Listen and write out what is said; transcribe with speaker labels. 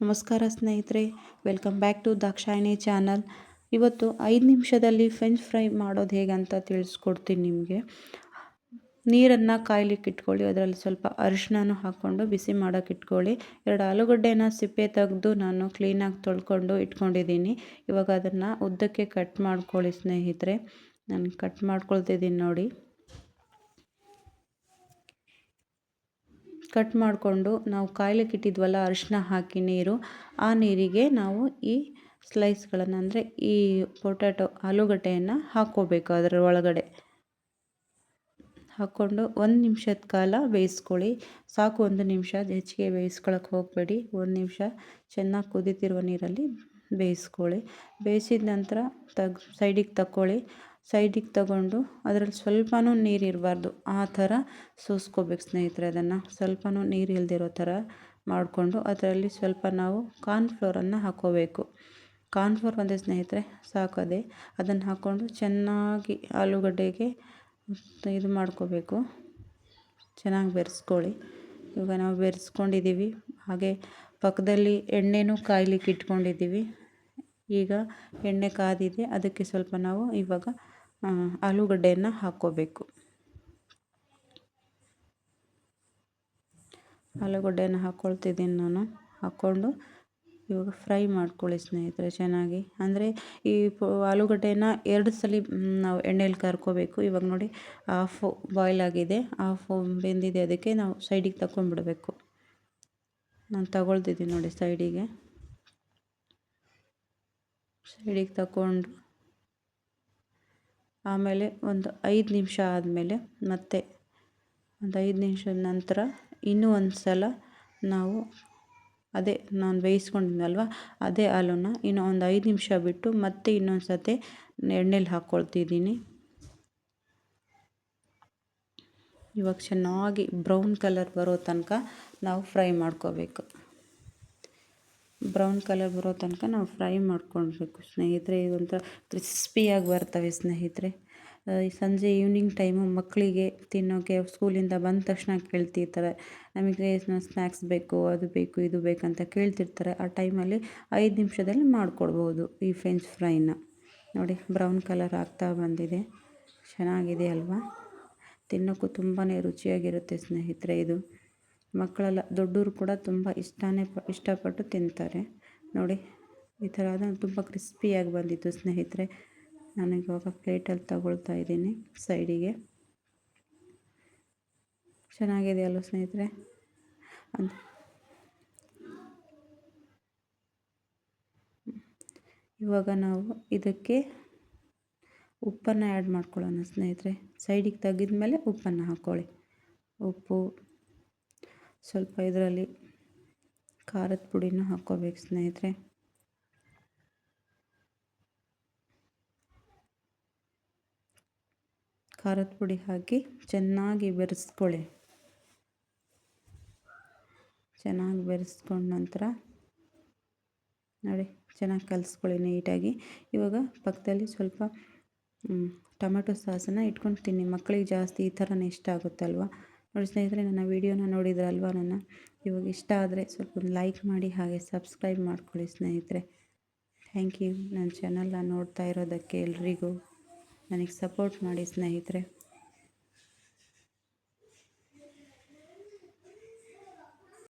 Speaker 1: ನಮಸ್ಕಾರ ಸ್ನೇಹಿತರೆ welcome back to Dakshayini channel ಇವತ್ತು ಐದು ನಿಮಿಷದಲ್ಲಿ ಫ್ರೆಂಚ್ ಫ್ರೈ ಮಾಡೋದು ಹೇಗೆ ಅಂತ ತಿಳಿಸ್ಕೊಡ್ತೀನಿ ನಿಮಗೆ. ನೀರನ್ನು ಕಾಯ್ಲಿಕ್ಕೆ ಇಟ್ಕೊಳ್ಳಿ, ಅದರಲ್ಲಿ ಸ್ವಲ್ಪ ಅರಿಶಿನೂ ಹಾಕ್ಕೊಂಡು ಬಿಸಿ ಮಾಡೋಕೆ ಇಟ್ಕೊಳ್ಳಿ. ಎರಡು ಆಲೂಗಡ್ಡೆನ ಸಿಪ್ಪೆ ತೆಗೆದು ನಾನು ಕ್ಲೀನಾಗಿ ತೊಳ್ಕೊಂಡು ಇಟ್ಕೊಂಡಿದ್ದೀನಿ. ಇವಾಗ ಅದನ್ನು ಉದ್ದಕ್ಕೆ ಕಟ್ ಮಾಡ್ಕೊಳ್ಳಿ ಸ್ನೇಹಿತರೆ. ನಾನು ಕಟ್ ಮಾಡ್ಕೊಳ್ತಿದ್ದೀನಿ ನೋಡಿ. ಕಟ್ ಮಾಡಿಕೊಂಡು ನಾವು ಕಾಯ್ಲಿಕ್ಕೆ ಇಟ್ಟಿದ್ವಲ್ಲ ಅರಿಶಿನ ಹಾಕಿ ನೀರು, ಆ ನೀರಿಗೆ ನಾವು ಈ ಸ್ಲೈಸ್ಗಳನ್ನು ಅಂದರೆ ಈ ಪೊಟ್ಯಾಟೊ ಆಲೂಗಡ್ಡೆಯನ್ನು ಹಾಕ್ಕೋಬೇಕು ಅದರ ಒಳಗಡೆ. ಹಾಕ್ಕೊಂಡು ಒಂದು ನಿಮಿಷದ ಕಾಲ ಬೇಯಿಸ್ಕೊಳ್ಳಿ. ಸಾಕು ಒಂದು ನಿಮಿಷ, ಹೆಚ್ಚಿಗೆ ಬೇಯಿಸ್ಕೊಳಕ್ಕೆ ಹೋಗಬೇಡಿ. ಒಂದು ನಿಮಿಷ ಚೆನ್ನಾಗಿ ಕುದೀತಿರುವ ನೀರಲ್ಲಿ ಬೇಯಿಸ್ಕೊಳ್ಳಿ. ಬೇಯಿಸಿದ ನಂತರ ತಗ್ ಸೈಡಿಗೆ ತಕ್ಕೊಳ್ಳಿ. ಸೈಡಿಗೆ ತಗೊಂಡು ಅದರಲ್ಲಿ ಸ್ವಲ್ಪನೂ ನೀರು ಇರಬಾರ್ದು. ಆ ಥರ ಸೋಸ್ಕೋಬೇಕು ಸ್ನೇಹಿತರೆ ಅದನ್ನು. ಸ್ವಲ್ಪನೂ ನೀರು ಇಲ್ದಿರೋ ಥರ ಮಾಡಿಕೊಂಡು ಅದರಲ್ಲಿ ಸ್ವಲ್ಪ ನಾವು ಕಾರ್ನ್ಫ್ಲೋರನ್ನು ಹಾಕ್ಕೋಬೇಕು ಕಾರ್ನ್ಫ್ಲೋರ್ ಒಂದೇ ಸ್ನೇಹಿತರೆ ಸಾಕದೆ ಅದನ್ನು ಹಾಕ್ಕೊಂಡು ಚೆನ್ನಾಗಿ ಆಲೂಗಡ್ಡೆಗೆ ಇದು ಮಾಡ್ಕೋಬೇಕು. ಚೆನ್ನಾಗಿ ಬೆರೆಸ್ಕೊಳ್ಳಿ. ಇವಾಗ ನಾವು ಬೆರೆಸ್ಕೊಂಡಿದ್ದೀವಿ ಹಾಗೆ ಪಕ್ಕದಲ್ಲಿ ಎಣ್ಣೆನೂ ಕಾಯ್ಲಿಕ್ಕೆ ಇಟ್ಕೊಂಡಿದ್ದೀವಿ ಈಗ ಎಣ್ಣೆ ಕಾದಿದೆ. ಅದಕ್ಕೆ ಸ್ವಲ್ಪ ನಾವು ಇವಾಗ ಆಲೂಗಡ್ಡೆಯನ್ನು ಹಾಕ್ಕೋಬೇಕು ಆಲೂಗಡ್ಡೆಯನ್ನು ಹಾಕ್ಕೊಳ್ತಿದ್ದೀನಿ ನಾನು. ಹಾಕ್ಕೊಂಡು ಇವಾಗ ಫ್ರೈ ಮಾಡ್ಕೊಳ್ಳಿ ಸ್ನೇಹಿತರೆ ಚೆನ್ನಾಗಿ. ಅಂದರೆ ಈ ಆಲೂಗಡ್ಡೆನ ಎರಡು ಸಲ ನಾವು ಎಣ್ಣೆಯಲ್ಲಿ ಕರ್ಕೋಬೇಕು. ಇವಾಗ ನೋಡಿ ಹಾಫ್ ಬಾಯ್ಲ್ ಆಗಿದೆ. ಹಾಫ್ ಬೆಂದಿದೆ ಅದಕ್ಕೆ ನಾವು ಸೈಡಿಗೆ ತಗೊಂಡ್ಬಿಡ್ಬೇಕು ನಾನು ತಗೊಳ್ತಿದ್ದೀನಿ ನೋಡಿ ಸೈಡಿಗೆ. ಸೈಡಿಗೆ ತಗೊಂಡು ಆಮೇಲೆ ಒಂದು ಐದು ನಿಮಿಷ ಆದಮೇಲೆ ಮತ್ತೆ ಒಂದು ಐದು ನಿಮಿಷದ ನಂತರ ಇನ್ನೂ ಒಂದು ಸಲ ನಾವು ಅದೇ ನಾನು ಬೇಯಿಸ್ಕೊಂಡಿದ್ನಲ್ವ? ಅದೇ ಹಾಲನ್ನು ಇನ್ನೂ ಒಂದು ಐದು ನಿಮಿಷ ಬಿಟ್ಟು ಮತ್ತೆ ಇನ್ನೊಂದು ಸತಿ ಎಣ್ಣೆಲಿ ಹಾಕ್ಕೊಳ್ತಿದ್ದೀನಿ. ಇವಾಗ ಚೆನ್ನಾಗಿ ಬ್ರೌನ್ ಕಲರ್ ಬರೋ ತನಕ ನಾವು ಫ್ರೈ ಮಾಡ್ಕೋಬೇಕು. ಬ್ರೌನ್ ಕಲರ್ ಬರೋ ತನಕ ನಾವು ಫ್ರೈ ಮಾಡ್ಕೊಳ್ಬೇಕು. ಸ್ನೇಹಿತರೆ, ಇದೊಂಥರ ಕ್ರಿಸ್ಪಿಯಾಗಿ ಬರ್ತವೆ ಸ್ನೇಹಿತರೆ. ಈ ಸಂಜೆ ಈವ್ನಿಂಗ್ ಟೈಮು ಮಕ್ಕಳಿಗೆ ತಿನ್ನೋಕ್ಕೆ ಸ್ಕೂಲಿಂದ ಬಂದ ತಕ್ಷಣ ಕೇಳ್ತಿರ್ತಾರೆ. ನಮಗೆ ಸ್ನ್ಯಾಕ್ಸ್ ಬೇಕು, ಅದು ಬೇಕು, ಇದು ಬೇಕಂತ ಕೇಳ್ತಿರ್ತಾರೆ. ಆ ಟೈಮಲ್ಲಿ ಐದು ನಿಮಿಷದಲ್ಲಿ ಮಾಡಿಕೊಡ್ಬೋದು ಈ ಫ್ರೆಂಚ್ ಫ್ರೈನ ನೋಡಿ, ಬ್ರೌನ್ ಕಲರ್ ಆಗ್ತಾ ಬಂದಿದೆ. ಚೆನ್ನಾಗಿದೆ ಅಲ್ವಾ? ತಿನ್ನೋಕ್ಕೂ ತುಂಬಾ ರುಚಿಯಾಗಿರುತ್ತೆ ಸ್ನೇಹಿತರೆ ಇದು. ಮಕ್ಕಳೆಲ್ಲ ದೊಡ್ಡವರು ಕೂಡ ತುಂಬ ಇಷ್ಟನೇ ಪ, ಇಷ್ಟಪಟ್ಟು ತಿಂತಾರೆ. ನೋಡಿ, ಈ ಥರ ತುಂಬ ಕ್ರಿಸ್ಪಿಯಾಗಿ ಬಂದಿತ್ತು ಸ್ನೇಹಿತರೆ. ನಾನು ಇವಾಗ ಪ್ಲೇಟಲ್ಲಿ ತಗೊಳ್ತಾ ಇದ್ದೀನಿ ಸೈಡಿಗೆ. ಚೆನ್ನಾಗಿದೆಯಲ್ಲ ಸ್ನೇಹಿತರೆ? ಅಂತ. ಇವಾಗ ನಾವು ಇದಕ್ಕೆ ಉಪ್ಪನ್ನು ಆ್ಯಡ್ ಮಾಡ್ಕೊಳ್ಳೋಣ ಸ್ನೇಹಿತರೆ. ಸೈಡಿಗೆ ತೆಗೆದ ಮೇಲೆ ಉಪ್ಪನ್ನು ಹಾಕ್ಕೊಳ್ಳಿ. ಉಪ್ಪು ಸ್ವಲ್ಪ ಇದರಲ್ಲಿ ಖಾರದ ಪುಡಿನೂ ಹಾಕ್ಕೋಬೇಕು ಸ್ನೇಹಿತರೆ. ಖಾರದ ಪುಡಿ ಹಾಕಿ ಚೆನ್ನಾಗಿ ಬೆರೆಸ್ಕೊಳ್ಳಿ. ಚೆನ್ನಾಗಿ ಬೆರೆಸ್ಕೊಂಡ ನಂತರ ನೋಡಿ ಚೆನ್ನಾಗಿ ಕಲಿಸ್ಕೊಳ್ಳಿ ನೀಟಾಗಿ. ಇವಾಗ ಪಕ್ಕದಲ್ಲಿ ಸ್ವಲ್ಪ ಟೊಮೆಟೊ ಸಾಸನ್ನು ಇಟ್ಕೊಂಡು ತಿನ್ನಿ. ಮಕ್ಕಳಿಗೆ ಜಾಸ್ತಿ ಈ ಥರನೇ ಇಷ್ಟ ಆಗುತ್ತಲ್ವ? ನೋಡಿ ಸ್ನೇಹಿತರೆ, ನನ್ನ ವೀಡಿಯೋನ ನೋಡಿದ್ರಲ್ವ ನನ್ನ? ಇವಾಗ ಇಷ್ಟ ಆದರೆ ಸ್ವಲ್ಪ ಲೈಕ್ ಮಾಡಿ, ಹಾಗೆ ಸಬ್ಸ್ಕ್ರೈಬ್ ಮಾಡ್ಕೊಳ್ಳಿ ಸ್ನೇಹಿತರೆ. ಥ್ಯಾಂಕ್ ಯು ನನ್ನ ಚಾನಲ್ನ ನೋಡ್ತಾ ಇರೋದಕ್ಕೆ ಎಲ್ರಿಗೂ ನನಗೆ ಸಪೋರ್ಟ್ ಮಾಡಿ ಸ್ನೇಹಿತರೆ.